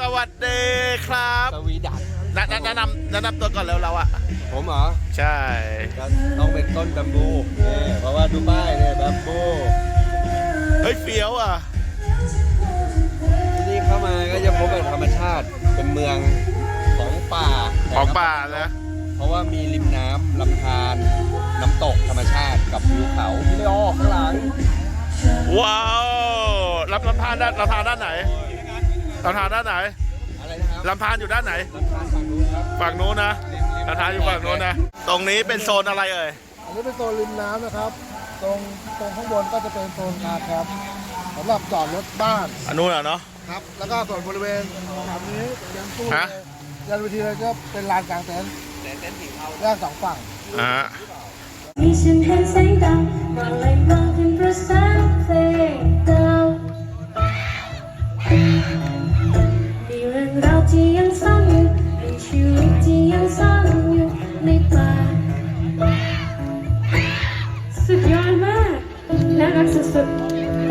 สวัสดีครับสวีดัตแนะแนะแนะนำแนะนำตัวก่อนแล้วเราอะผมเหรอใช่ ก็ต้องเป็นต้นแบมบูเนี่ยเพราะว่าดูป้ายเนี่ยแบมบูเฮ้ยเฟี้ยวอะ ที่นี่เข้ามาก็จะพบกับธรรมชาติเป็นเมืองของป่าของป่านะเพราะว่ามีริมน้ำลำธารน้ำตกธรรมชาติกับวิวเขาที่ไม่ออกข้างหลังว้าวรับลำธารด้านลำธารด้านไหน ลำธารด้านไหน อะไรนะครับลำธารอยู่ด้านไหน ลำธารฝั่งนู้นครับ ฝั่งนู้นนะลำธารอยู่ฝั่งนู้นนะ ตรงนี้เป็นโซนอะไรเอ่ย อันนี้เป็นโซนริมน้ำนะครับ ตรงตรงข้างบนก็จะเป็นโซนคาร์แคปสำหรับจอดรถบ้านอันนู้นเหรอเนาะ ครับ แล้วก็ส่วนบริเวณฝั่งนี้ยันตู้ฮะ เลยยันเวทีเลยก็เป็นลานกลางเต็นท์แต่เต้นสีเทาแยกสองฝั่ง อ่ามีฉันเห็นแสง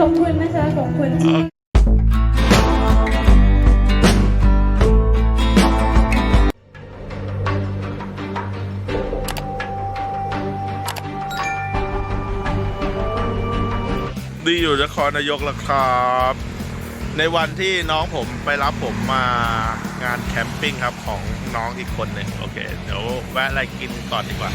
ขอบคุณนะคะ ขอบคุณดีอยู่นครนายกแล้วครับ ในวันที่น้องผมไปรับผมมางานแคมปิ้งครับของน้องอีกคนหนึ่งโอเค เดี๋ยวแวะอะไรกินก่อนดีกว่า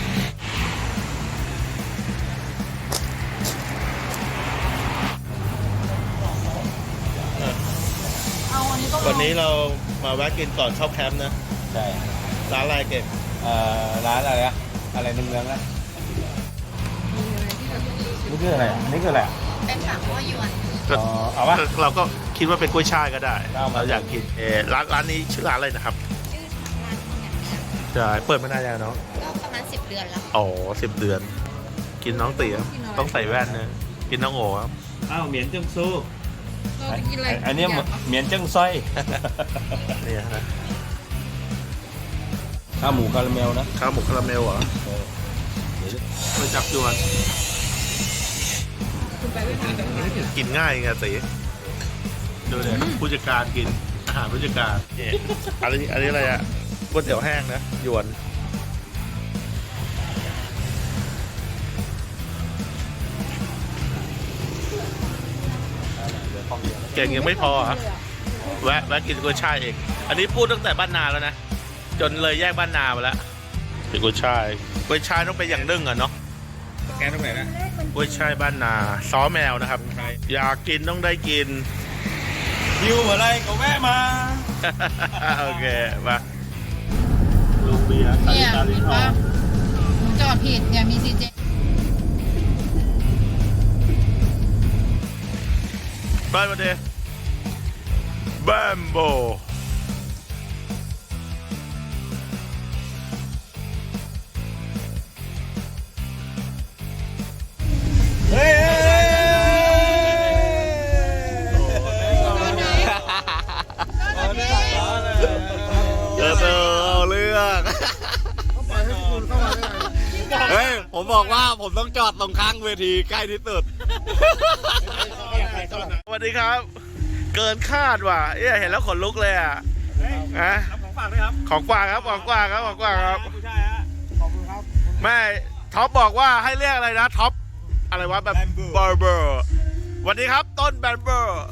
วันนี้เรามาแวะกินก่อนเข้าแคมป์นะ ใช่ร้านอะไรเก่งเอ่อร้านอะไรอะอะไรเนืองๆนะนี่คืออะไรอะนี่คืออะไรอะเป็นสามหัวหยวนอ๋อเอาปะ เราก็คิดว่าเป็นกล้วยช่ายก็ได้ เอามา เราอยากกินเออร้านร้านนี้ชื่อร้านอะไรนะครับชื่อร้านเนี่ยใช่เปิดมานานยังเนาะก็ประมาณสิบเดือนแล้ว อ๋อสิบเดือน กินน้องเตี๋ยต้องใส่แว่นเนยกินน้องโอ๋ครับอ้าวเหมียนเจิ้งซู่ เราไปกินอะไรอันเนี้ยเหมียนเจิ้งซอยเนี่ยนะข้าวหมูคาราเมลนะข้าวหมกคาราเมลเหรอไปจับจวนกินง่ายไงตีดูเลยผู้จัดการกินอาหารผู้จัดการเนี่ยอันนี้อันนี้อะไรอะก๋วยเตี๋ยวแห้งนะหยวน เก่งยังไม่พอเหรอแวะแวะกินกุ้ยช่ายเอง อันนี้พูดตั้งแต่บ้านนาแล้วนะ จนเลยแยกบ้านนาไปแล้วกินกุ้ยช่ายกุ้ยช่ายต้องเป็นอย่างนึ่งอะเนาะแกตรงไหนนะกุ้ยช่ายบ้านนาซ้อแมวนะครับ อยากกินต้องได้กินหิวอะไรก็แวะมา โอเคมาลูกเบียร์เนี่ยเห็นปะจอดผิดเนี่ยมีซีเจไปมาเด แบมโบเฮ้ยเออเออเอาเรื่องต้อเข้ามาได้ไงเฮ้ยผมบอกว่าผมต้องจอดตรงข้างเวทีใกล้ที่สุด สวัสดีครับ เกินคาดว่ะเอ้ยเห็นแล้วขนลุกเลยอะฮะของฝากด้วยครับของกวางครับของกวางครับของกวางครับผู้ชายฮะขอบคุณครับแม่ท็อปบอกว่าให้เรียกอะไรนะท็อปอะไรวะแบบเบอร์เบอร์วันนี้ครับต้นแบนเบอร์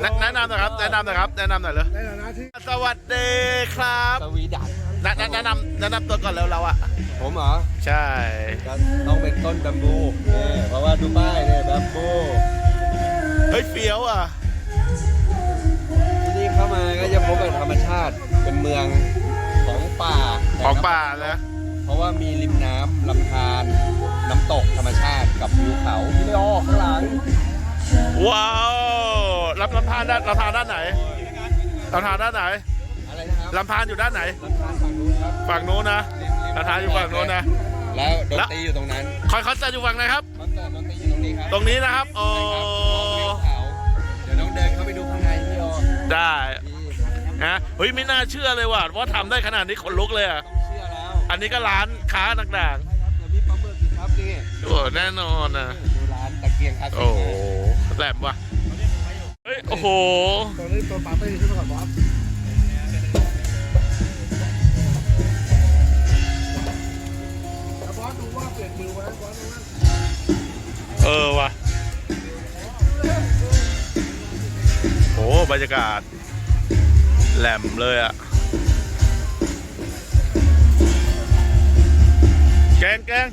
แนะแนะนำหน่อยครับแนะนำหน่อยครับแนะนำหน่อยเลยในฐานะที่สวัสดีครับสวีดัตแนะแนะแนะนำแนะนำตัวก่อนแล้วเราอะผมเหรอใช่ก็ต้องเป็นต้นแบมบูเนี่ยเพราะว่าดูป้ายเนี่ยแบมบู เป็นเมืองของป่าของป่านะเพราะว่ามีริมน้ำลำธารน้ำตกธรรมชาติกับวิวเขาที่ไม่ออกข้างหลังว้าวลำลำธารด้านลำธารด้านไหนลำธารด้านไหนอะไรนะครับลำธารอยู่ด้านไหนลำธารฝั่งนู้นครับฝั่งนู้นนะลำธารอยู่ฝั่งนู้นนะ แล้วดนตรีอยู่ตรงนั้นคอยคอนเสิร์ตอยู่ฝั่งไหนครับ คอนเสิร์ตดนตรีอยู่ตรงนี้ครับตรงนี้นะครับโอ้ใช่ครับมองวิวเขาเดี๋ยวน้องเดินเข้าไปดูข้างในพี่โอได้พี่ นะเฮ้ยไม่น่าเชื่อเลยว่ะว่าทำได้ขนาดนี้ขนลุกเลยอะต้องเชื่อแล้วอันนี้ก็ร้านค้าต่างใช่ครับเดี๋ยวมีปลาหมึกอีกครับนี่ๆโอ้แน่นอนนะดูร้านตะเกียงคาเฟ่โอ้โหแหลมว่ะเฮ้ยโอ้โหตอนนี้ตัวปาร์ตี้ขึ้นมาก่อนบอสแล้วบอสดูว่าเปลี่ยนมือไว้บอสดูนั่นเออว่ะโอ้บรรยากาศ แหลมเลยอะแกงแกง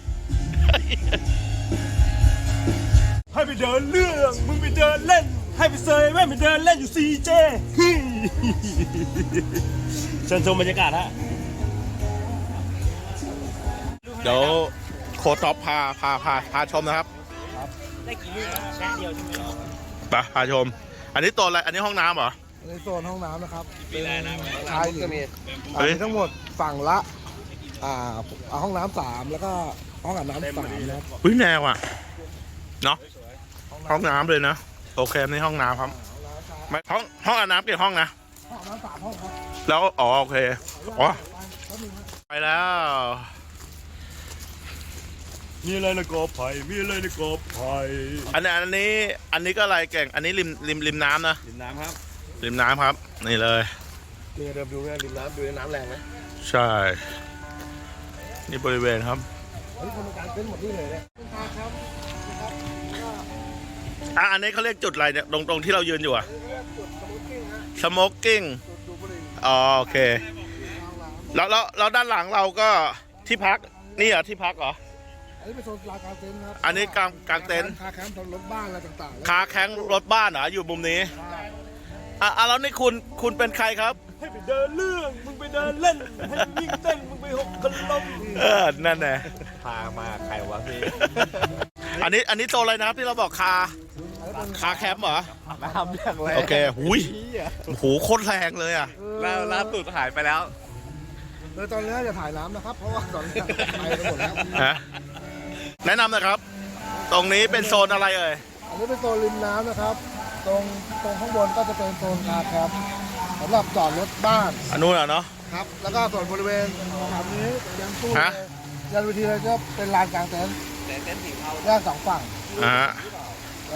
ให้ไปเดินเรื่อง มึงไปเดินเล่น ให้ไปเซยแม่งไปเดินเล่นอยู่ซีเจเชิญชมบรรยากาศฮะเดี๋ยวโคตอปพาพาพาพาชมนะครับ ได้กี่ลูกแค่เดียวใช่ไหมไปพาชม อันนี้ตัวอะไร อันนี้ห้องน้ำเหรอ ในโซนห้องน้ำนะครับมีอะไรนะชายหญิงเฮ้อ่ายมีทั้งหมดฝั่งละอ่าอ่าห้องน้ำสามแล้วก็ห้องอาบน้ำสามนะครับอุ้ยแนวอะเนาะห้องน้ำเลยนะโอเคนี่ห้องน้ำครับไม่ห้องห้องอาบน้ำกี่ห้องนะห้องอาบน้ำสามห้องครับแล้วอ๋อโอเคอ๋อแป๊บนึงครับไปแล้ว มีอะไรนะกอไผ่มีอะไรนะกอไผ่อันนี้อันนี้อันนี้ก็อะไรเก่ง อันนี้ริมริมริมน้ำนะดินน้ำครับ ริมน้ำครับ นี่เลย นี่เดิมดูนะริมน้ำดูในน้ำแรงไหมใช่ นี่บริเวณครับเฮ้ยคนกลางเต็นท์หมดนี่เลยเนี่ยครับอะอันนี้เขาเรียกจุดอะไรเนี่ยตรงตรงที่เรายืนอยู่อะจุดสมุทกิ้งฮะสโมกกิ้งจุดดูบุหรี่อ๋อโอเค แล้วแล้วแล้วด้านหลังเราก็ที่พักนี่เหรอที่พักเหรออันนี้เป็นโซนลานกลางเต็นท์ครับอันนี้กลางกลางเต็นท์คาแคมป์รถบ้านอะไรต่างๆแล้วคาแข้งรถบ้านเหรออยู่มุมนี้ใช่ อะอะแล้วนี่คุณคุณเป็นใครครับ ให้ไปเดินเรื่องมึงไปเดินเล่นให้มึงวิ่งเต้นมึงไปหกกันลมเออ นั่นแหละพามาใครวะพี่อันนี้อันนี้โซนอะไรนะครับที่เราบอกคาอันนี้เป็นคาแคมป์เหรอ น้ำเรียกเลยโอเคหุยโอ้โหโคตรแรงเลยอะ ล่าล่าสุดหายไปแล้ว โดยตอนนี้จะถ่ายน้ำนะครับ เพราะว่าตอนนี้ไปกันหมดแล้ว ฮะ แนะนำหนะครับ ตรงนี้เป็นโซนอะไรเอ่ย อันนี้เป็นโซนริมน้ำนะครับ ตรงตรงข้างบนก็จะเป็นโซนคาแคมป์สำหรับจอดรถบ้านอันนู้นเหรอเนาะ ครับ แล้วก็ส่วนบริเวณแถบนี้ยันตู้ฮะ เลยยันเวทีเลยก็เป็นลานกลางเต็นท์แยกสองฝั่งอ่าฮะ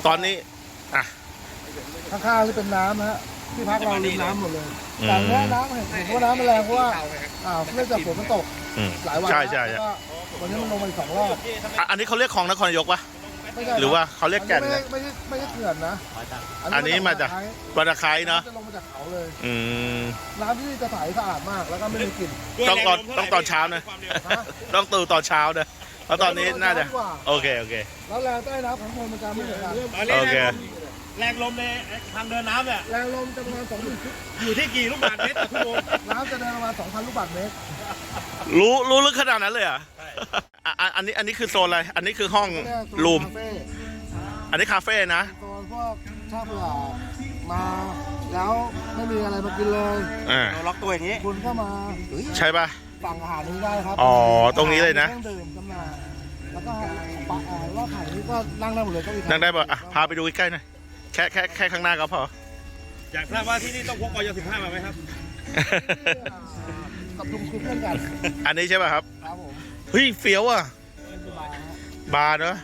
ตอนนี้ อะ ข้างๆนี่เป็นน้ำนะฮะที่พักเราริมน้ำหมดเลยอืม แต่เนี้ยน้ำเห็นเห็นว่าน้ำมันแรงเพราะว่าอ่าเนื่องจากฝนมันตกอืมหลายวันใช่แล้วใช่แล้วใช่ก็วันนี้มันลงมาอีกสองรอบ อะอันนี้เขาเรียกคลองนครนายกปะ ไม่ใช่หรือว่าเขาเรียกแก่นไม่เนี่ใช่ยไม่ใช่ไม่ใช่เขื่อนนะอันนี้มาจากไคร้บัตะไคร้เนาะจะลงมาจากเขาเลย อืม น้ำที่นี่จะใสสะอาดมากแล้วก็ไม่มีกลิ่น ต้องตอนต้องตอนเช้านะฮะต้องตื่นตอนเช้านะแล้วตอนนี้น่าจะ โอเค โอเค แล้วแรงใต้น้ำของคนมันจะไม่เหมือนกัน โอเค แรงลมในทางเดินน้ำเนี่ยแรงลมจะประมาณ2 0 0 0อยู่ที่กี่ลูกบาศก์เมตรต่อชั่วโมงน้ำจะเดินประมาณ2,000ลูกบาศก์เมตรรู้รู้ลึกขนาดนั้นเลยเหรอะอะอันนี้อันนี้คือโซนอะไร อันนี้คือห้องเนี่ยโซนรูมคาเฟ่อันนี้คาเฟ่นะ โซนพวกชาเบื่อมา แล้วไม่มีอะไรมากินเลยอ่าล็อกตัวอย่างนี้ คุณก็มาใช่ป่ะ สั่งอาหารนี้ได้ครับอ๋อตรงนี้เลยนะเครื่องดื่มจำหน่ายแล้วก็ปะอ่ารอบไผ่นี้ก็นั่งได้หมดเลยเก็อีกนั่งได้ป่ะอะพาไปดูใกล้ๆหน่อย แค่แค่แค่ข้างหน้าก็พอ อยากทราบว่าที่นี่ต้องพกอยสิบห้ามาไหมครับ กับลุงคือเพื่อนกันอันนี้ใช่ป่ะครับ ครับผมเฮ้ยเฟี้ยวอะ บาร์เนอะ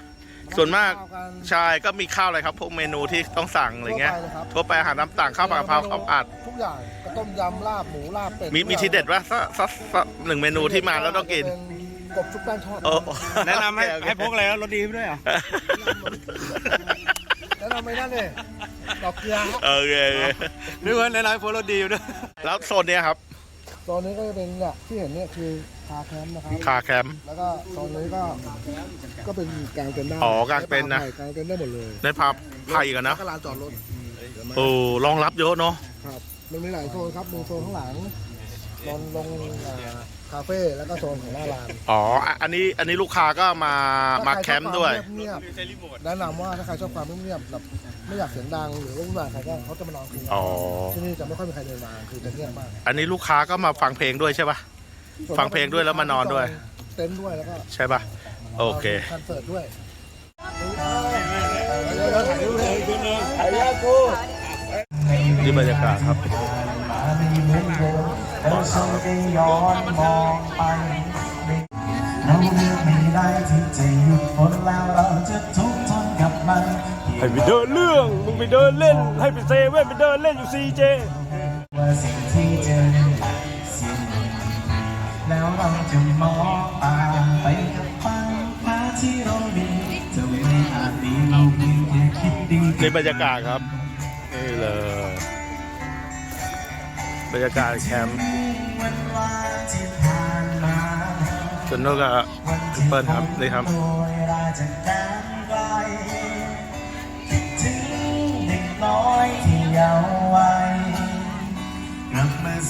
ส่วนมากใช่ก็มีข้าวอะไรครับ พวกเมนูที่ต้องสั่งอะไรเงี้ยทั่วไปอาหารน้ำต่างข้าวผัดกะเพราข้าวผัด ทุกอย่างกระต้มยำลาบหมูลาบเป็ดมีมีทีเด็ดป่ะสักสักสักหนึ่งเมนูที่มาแล้วต้องกินเป็นกบชุบแป้งทอดโอ้แนะนำให้โอเคให้พกอะไรแล้วรถดีด้วยเหรอ แนะนำไม่นั่นเลยดอกเกลือฮะโอเคโอเคนึกว่าแนะนำให้พกรถดีด้วยแล้วโซนเนี้ยครับโซนนี้ก็จะเป็นเนี่ยที่เห็นเนี่ยคือคาแคมป์นะครับ คาแคมป์ แล้วก็โซนนี้ก็ก็เป็นกลางเต็นท์ได้อ๋อกางเต็นท์นะใช่กลางเต็นท์ได้หมดเลยในภาพไผ่กันแล้นะวก็ลานจอดรถโอ้รองรับเยอะเนาะครับมันมีหลายโซนครับมีโซนข้างหลังโซนลงอ่า คาเฟ่แล้วก็โซนของหน้าร้านอ๋ออะอันนี้อันนี้ลูกค้าก็มามาแคมป์ด้วย ถ้าใครชอบความเงียบๆแนะนำว่าถ้าใครชอบความเงียบๆแบบไม่อยากเสียงดังหรือว่าวุ่นวายใครก็เขาจะมานอนคืนอ๋อ ที่นี่จะไม่ค่อยมีใครเดินมาคือจะเงียบมากอันนี้ลูกค้าก็มาฟังเพลงด้วยใช่ป่ะฟังเพลงด้วยแล้วมานอนด้วย เต็นท์ด้วยแล้วก็ใช่ป่ะโอเค คอนเสิร์ตด้วยเดี๋ยวเราถ่ายรูปเลย นี่บรรยากาศครับ แล้วฉันก็ย้อนมองไปเราเลือกไม่ได้ที่จะหยุดฝนแล้วเราจะทุกข์ทนกับมันเพีให้ไปเดินเรื่องมึงไปเดินเล่น ให้ไปเซเว่นไปเดินเล่นอยู่ซีเจว่าสิ่งที่เจอสิ่งแล้วเราจะมองตามไปกับฟังฟ้าที่เราดีจะไม่อาจดีเราเพียงแค่คิดดีนี่บรรยากาศครับนี่เลย บรรยากาศแคมป์วันนที่ผ่านมาส่วนนกก็เปิ้ลครับนี่ครับ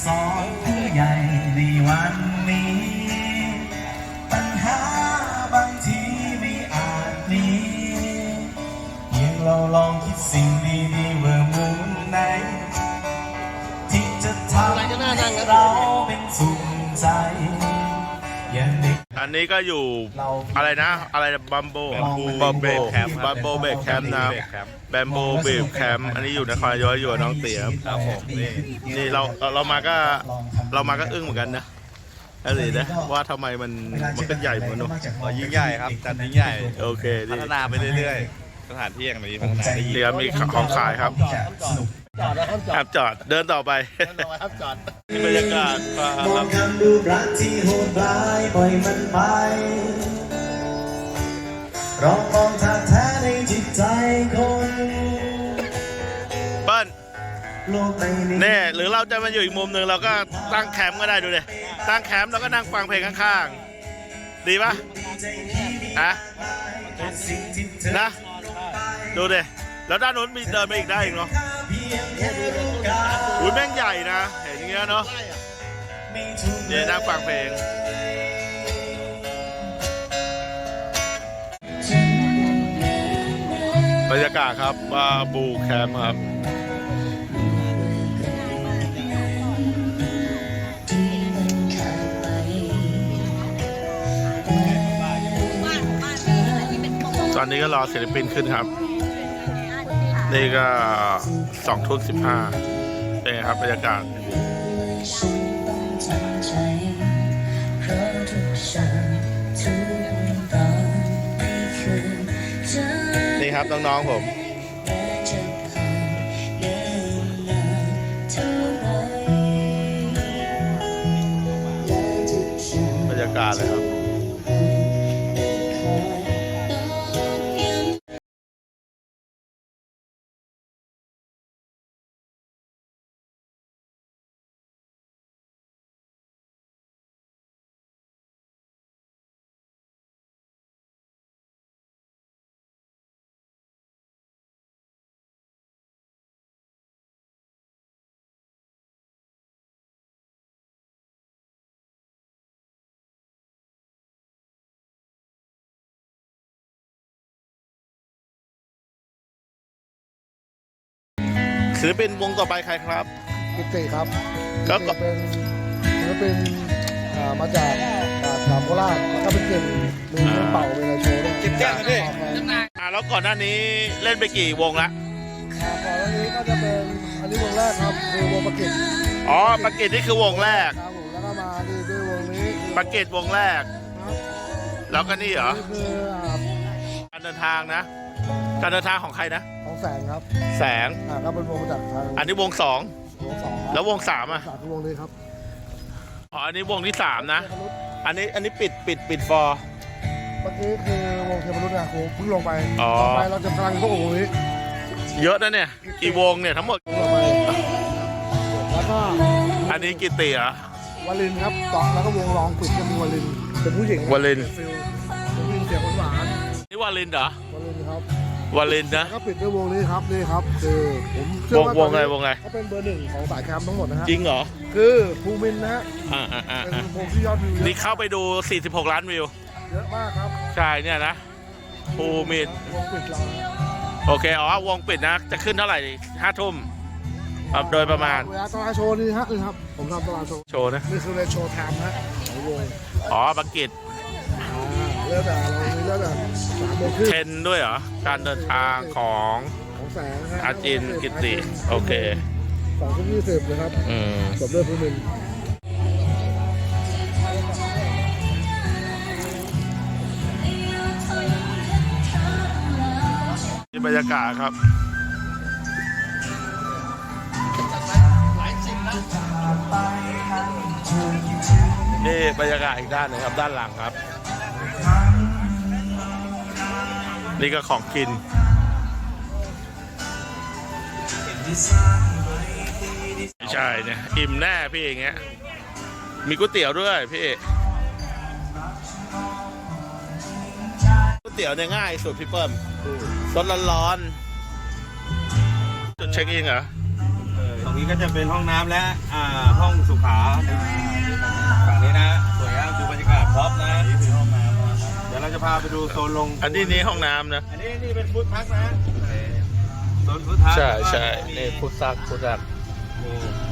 สอนผู้ใหญ่ในวันนี้ ปัญหาบางทีไม่อาจหนีเพียงเราลองคิดสิ่งดีๆว่ามุมไหน ที่จะทำให้เราเป็นสุขใจอย่างเด็ก อันนี้ก็อยู่อะไรนะอะไรบัมโบ Bamboo บัมโบ Bake Camp บัมโบเบรกแคมป์นะครับแบมโบเบรกแคมป์อันนี้อยู่นครนายกอยู่กับน้องเตี๋ยครับผมนี่นี่เราเราเรามาก็เรามาก็อึ้งเหมือนกันนะอะไรนะว่าทำไมมันมันก็ใหญ่เหมือนกันเนอะยิ่งใหญ่ครับจัดยิ่งใหญ่โอเคดีพัฒนาไปเรื่อยๆ สถานที่อย่างนี้พัฒนาได้ยิ่งเดี๋ยวมีของขายครับจอดแล้วครับจอครัดบจอดเดินต่อไปครับจอดนี่บรรยากาศคมอรังบคำดูรักที่โหดร้ายปล่อยมันไปลองมองท่าแท้ในจิตใจคนเปิ้ลโลกใบนี้ เน่หรือเราจะมาอยู่อีกมุมหนึ่งเราก็ตั้งแคมป์ก็ได้ดูเลยตั้งแคมป์แล้วก็นั่งฟังเพลงข้างๆ ดีปะอะนะ ดูดิแล้วด้านนู้นมีเดินไปอีกได้อีกเนาะอุ้ยแม่งใหญ่นะ เห็นอย่างเงี้ยเนาะเนี่ยนั่งฟังเพลงบรรยากาศครับว่าบูแคมป์ครับ อนนี้ก็รอศิลปินขึ้นครับ นี่ก็สองทุ่มสิบห้าเป็นไงครับบรรยากาศนี่ครับน้องๆผมบรรยากาศเลยครับ ศิลปินวงต่อไปใครครับ กิติครับก็กิติเป็นศิลปินอ่ามาจากอ่าสามโคราชแล้วก็เป็นเก่งมีเล่นเป่าเป็นอะไรโชว์ด้วยเก็บแจ้งนะพี่อ่าแล้วก่อนหน้านี้เล่นไปกี่วงละอ่าก่อนหน้านี้ก็จะเป็นอันนี้วงแรกครับคือวงประกิตอ๋อปากเกตนี่คือวงแรกครับผมแล้วก็มาดีด้วยวงนี้คือปากเกตวงแรกครับแล้วก็นี่เหรอ นี่คืออ่าการเดินทางนะ การเดินทางของใครนะ ของแสงครับแสง อ่าก็เป็นวงมาจากทางอันนี้วงสอง วงสองครับแล้ววงสามอะสามคือวงนี้ครับอ๋อ อันนี้วงที่สามนะอันนี้ อันนี้ปิด ปิด ปิดฟอร์ เมื่อกี้คือวงเทพรุษนะครูเพิ่งลงไปอ๋อ ต่อไปเราจะกำลังพวกวงนี้เยอะนะเนี่ยกี่วงเนี่ยทั้งหมด ลงไปแล้วก็อันนี้กี่ตีเหรอวลินครับต่อแล้วก็วงร้องปิดก็มีวลินเป็นผู้หญิงวลิน ฟิลเป็นผู้หญิงเสียงหวานนี่วาลินเหรอๆวลินครับ วาลินนะแล้วก็ปิดด้วยวงนี้ครับนี่ครับคือผมเชื่วองว่าวงอะไรวงอะไร เขาเป็นเบอร์หนึ่งของสายแคมป์ทั้งหมดนะฮะจริงเหรอ คือภูมินทร์นะฮะอ่าอ่าอ่าเป็นอ่าวงที่ยอดวิวเยนี่อะเข้าไปดู 46 ล้านวิว เยอะมากครับใช่เนี่ยนะ ภูมินวงปิดเรานะโอเค อ๋อ วงปิดนะ จะขึ้นเท่าไหร่ห้าทุ่มครับโดยประมาณ เวลาตลาดโชว์นี่ฮะนี่ครับผมทำตลาดโชว์โชว์นะนี่คือเรโชว์ไทม์ฮะของวงอ๋อบักกิตอ่าเริ่มแต่เรามีเริ่มแต่สามโมงครึ่งเทนด้วยเหรอ การเดินทางของของแสงฮะอาจินกิติ โอเค สองทุ่มยี่สิบนะครับอืม จบด้วยภูมินทร์บรรยากาศครับ นี่บรรยากาศอีกด้านหนึงครับด้านหลังครับ นี่ก็ของกิน ใช่เนี่ย อิ่มแน่พี่อย่างเงี้ย มีก๋วยเตี๋ยวด้วยพี่ก๋วยเตี๋ยวเนี่ยง่ายสุดพี่เปิ้มสดร้อนๆจุดเช็คอินเหรอตรงนี้ก็จะเป็นห้องน้ำและอ่าห้องสุขาฝั่งนี้นะ สวยครับดูบรรยากาศพร็อพนะ เดี๋ยวเราจะพาไปดูโซนลง อันนี้นี่ห้องน้ำนะ อันนี้นี่เป็นฟู้ดทักนะโซนฟู้ดทักใช่ใช่นี่พุทซักพุทซัก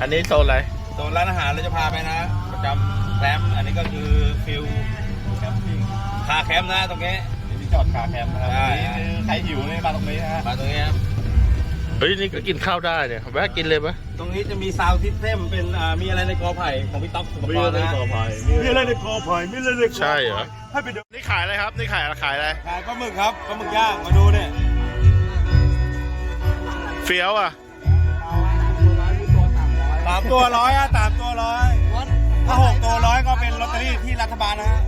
อันนี้โซนอะไร โซนร้านอาหารเราจะพาไปนะ ประจำแคมป์อันนี้ก็คือฟิลแคมปิ้งคาแคมป์นะตรงนี้นี่จอดคาแคมป์นะครับใช่ใครหิวนี่มาตรงนี้นะมาตรงนี้ครับ เฮ้ยนี่ก็กินข้าวได้เนี่ยแวะกินเลยปะตรงนี้จะมีซาวด์ซิสเต็มเป็นอ่ามีอะไรในกอไผ่ของพี่ต๊อกสุปกรณ์นะมีอะไรในกอไผ่มีอะไรในกอไผ่มีอะไรในกอไผ่ใช่เหรอให้ไปเดินนี่ขายอะไรครับ นี่ขายขายอะไรขายปลาหมึกครับปลาหมึกย่างมาดูเนี่ยเฟี้ยวอะสามตัวร้อยอะสามตัวร้อยถ้าหกตัวร้อยก็เป็นลอตเตอรี่ที่รัฐบาลนะฮะ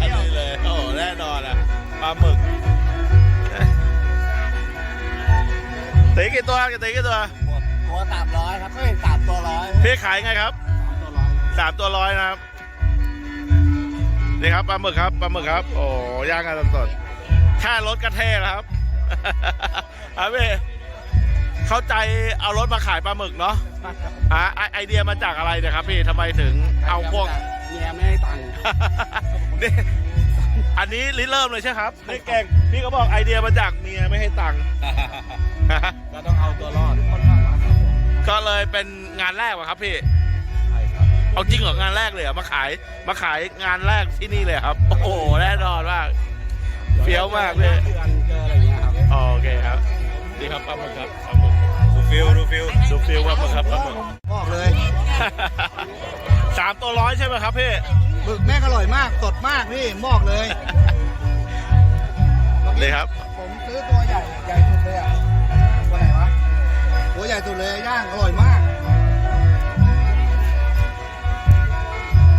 นี่เลยโอ้โหแน่นอนอะปลาหมึก ตีกี่ตัวตีกี่ตัว ตัวสามร้อยครับเฮ้ยสามตัวร้อยพี่ขายไงครับสามตัวร้อยนะครับนี่ครับปลาหมึกครับปลาหมึกครับ โอ้ย่างกันสดๆแค่รถกระเทแล้วครับครับพี่เข้าใจเอารถมาขายปลาหมึกเนาะอะไอไอเดียมาจากอะไรเนี่ยครับพี่ทำไมถึงเอาพวกเมียไม่ให้ตังค์นี่ อันนี้ริเริ่มเลยใช่ครับนี่เก่งพี่ก็บอกไอเดียมาจากเมียไม่ให้ตังค์ ก็ต้องเอาตัวรอดก็เลยเป็นงานแรกวะครับพี่ ใช่ครับ เอาจริงเหรองานแรกเลยเหรอมาขายมาขายงานแรกที่นี่เลยครับ โอ้โหแน่นอนมากเฟี้ยวมากเลยเดือนเจออะไรอย่างเงี้ยครับอ๋อโอเคครับนี่ครับปลาหมึกครับปลาหมึกดูฟิลดูฟิลดูฟิลปลาหมึกครับปลาหมึกบอกเลย สามตัวร้อยใช่ไหมครับพี่หมึกแม่งอร่อยมากสดมากพี่บอกเลยนี่ครับ ผมซื้อตัวใหญ่ใหญ่สุดเลยอะตัวไหนวะตัวใหญ่สุดเลยย่างอร่อยมาก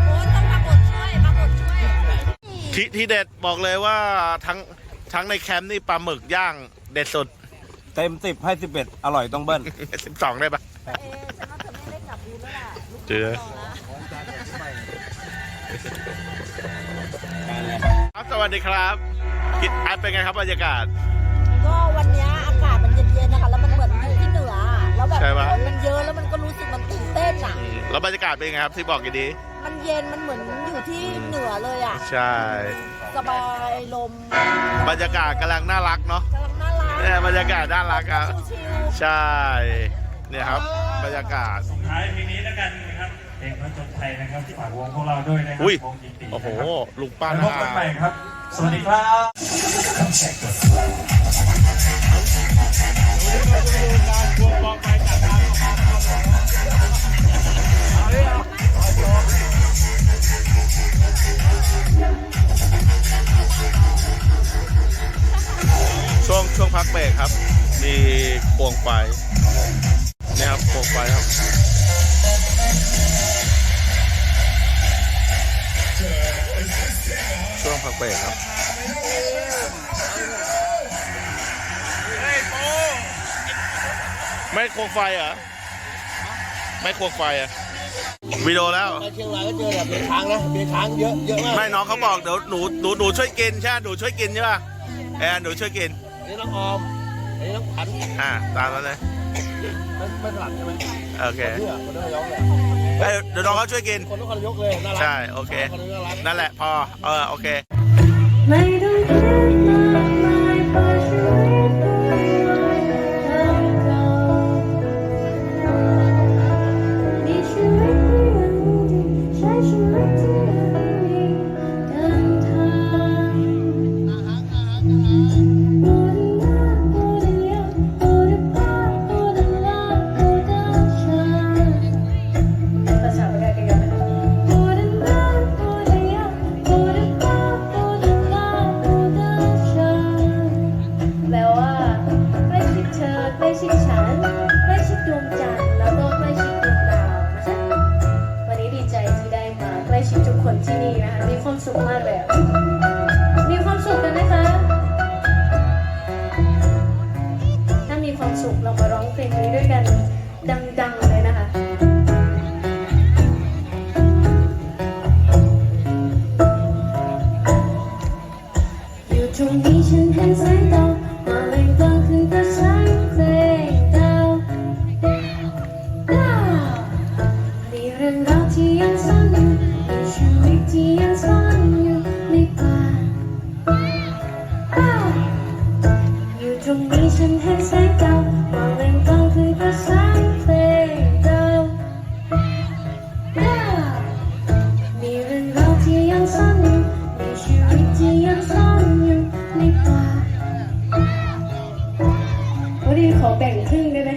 โอ้ต้องมาบดช่วยมาบดช่วยที่ที่เด็ดบอกเลยว่าทั้งทั้งในแคมป์นี่ปลาหมึกย่างเด็ดสุด เต็มสิบให้สิบเอ็ดอร่อยต้องเบิ้ลสิบสองได้ปะเจอ ครับสวัสดีครับคิดอันเป็นไงครับบรรยากาศ ก็วันเนี้ยอากาศมันเย็นๆนะคะ แล้วมันเหมือนอยู่ที่เหนืออะแล้วแบบใช่ปะ คนมันเยอะแล้วมันก็รู้สึกมันตื่นเต้นอะ อืมแล้วบรรยากาศเป็นไงครับที่บอกกันดี มันเย็นมันเหมือนอยู่ที่เหนือเลยอะ ใช่ สบายลมบรรยากาศกำลังน่ารักเนาะกำลังน่ารักเนี่ยบรรยากาศน่ารักครับ ชิวใช่ เนี่ยครับ บรรยากาศ ท้ายเพลงนี้แล้วกันนะครับ เพลงพระจนไทยนะครับฝากวงพวกเราด้วยนะครัอุ้ย วงยินดีโอ้โหนะครับลุงป้าแล้วพบกันใหม่ครับ สวัสดีครับช่วงช่วงพักเบรกครับ มีควงไฟเนี่ยครับควงไฟครับ พักเบรกครับไม่ควงไฟเหรอ ไม่ควงไฟอะวิดีโอแล้วไปเชียงรายก็เจอแบบเบียร์ค้างนะเบียร์ค้างเยอะเยอะมากไม่น้องเขาบอกเดี๋ยวหนูหนูหนูช่วยกินใช่ไหมหนูช่วยกินใช่ป่ะแอนหนูช่วยกินอันนี้น้องออมอันนี้น้องผันอ่าตามนั้นเลย ไม่ไม่สลับใช่ไหมโอเคเพื่อคนนครนายกเลยเอ้ยเดี๋ยวน้องเขาช่วยกิน คนนครนายกเลยน่ารักใช่ โอเค คนน่ารัก นั่นแหละพอ เออ โอเค ไม่ต้อง ความสุขมากเลย นี่ขอแบ่งครึ่งได้ไหม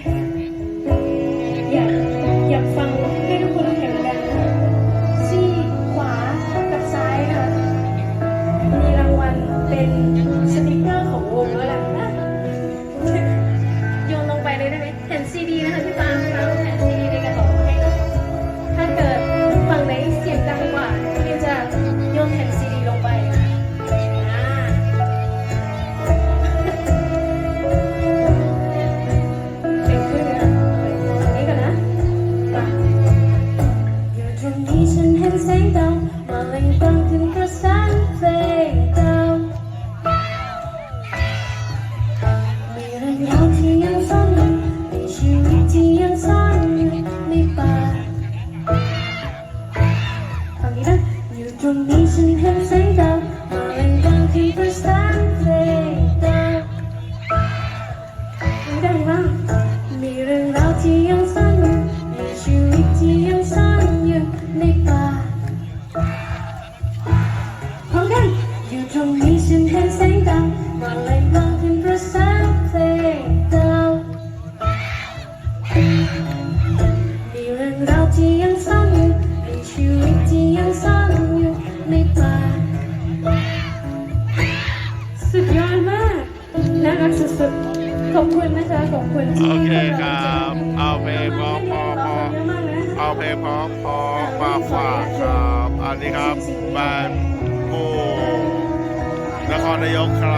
Arayaka.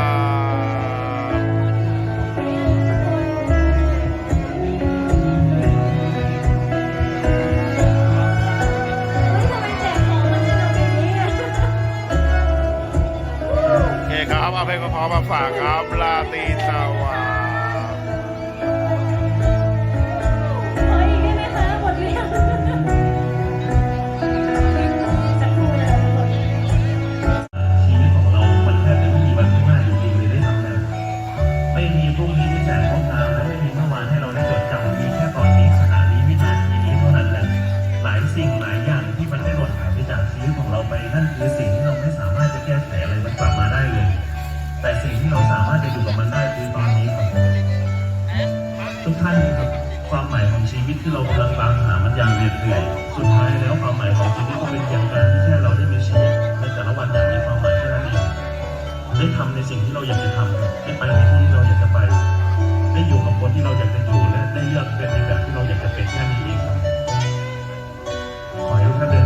ทุกท่านครับความหมายของชีวิตที่เรากำลังตามหามันอย่างเหน็ดเหนื่อยสุดท้ายแล้วความหมายของชีวิตก็เป็นเพียงการที่แค่เราได้มีชีวิตในแต่ละวันอย่างมีความหมายแค่นั้นเองได้ทำในสิ่งที่เราอยากจะทำได้ไปในที่เราอยากจะไป ได้อยู่กับคนที่เราอยากจะอยู่และได้เลือกเป็นในแบบที่เราอยากจะเป็นแค่นี้เองครับขอให้ทุกท่านเดิน